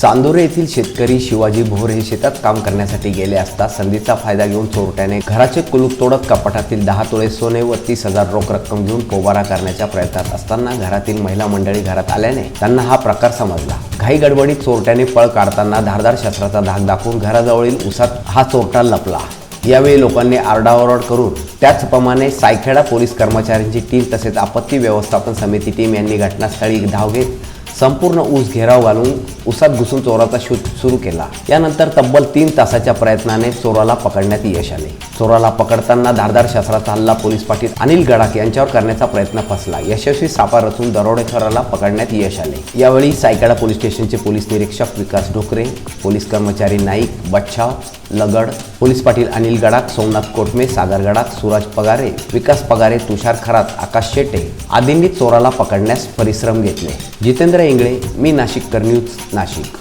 चांदोरे येथील शेतकरी शिवाजी भोर हे शेतात काम करण्यासाठी गेले असता संधीचा फायदा घेऊन चोरट्याने घराचे कुलूप तोडत कपाटातील दहा तोळे सोने व तीस हजार रोख रक्कम घेऊन पोबारा करण्याच्या प्रयत्नात असताना घरातील महिला मंडळी घरात आल्याने त्यांना हा प्रकार समजला. घाई गडबडीत चोरट्याने पळ काढताना धारदार शस्त्राचा धाक दाखवून घराजवळील उसात हा चोरटा लपला. यावेळी लोकांनी आरडाओरड करून त्याचप्रमाणे सायखेडा पोलीस कर्मचाऱ्यांची टीम तसेच आपत्ती व्यवस्थापन समिती टीम यांनी घटनास्थळी धाव घेत संपूर्ण ऊस घेराव घालून उसात घुसून चोराचा शोध सुरू केला. यानंतर तब्बल तीन तासाच्या प्रयत्नाने चोराला पकडण्यात यश आले. चोराला पकडताना धारदार शस्त्राचा हल्ला पोलीस पाटील अनिल गडाख यांच्यावर करण्याचा प्रयत्न फसला. यशस्वी सापा रचून दरोडेखोराला पकडण्यात यश आले. यावेळी सायकडा पोलीस स्टेशनचे पोलीस निरीक्षक विकास ढोकरे पोलीस कर्मचारी नाईक बच्छाव लगड पोलीस पाटील अनिल गडाख सोमनाथ कोटमे सागर गडाख सुराज पगारे विकास पगारे तुषार खरात आकाश शेटे आदींनी चोराला पकडण्यास परिश्रम घेतले. जितेंद्र इंगळे मी नाशिक न्यूज नाशिक.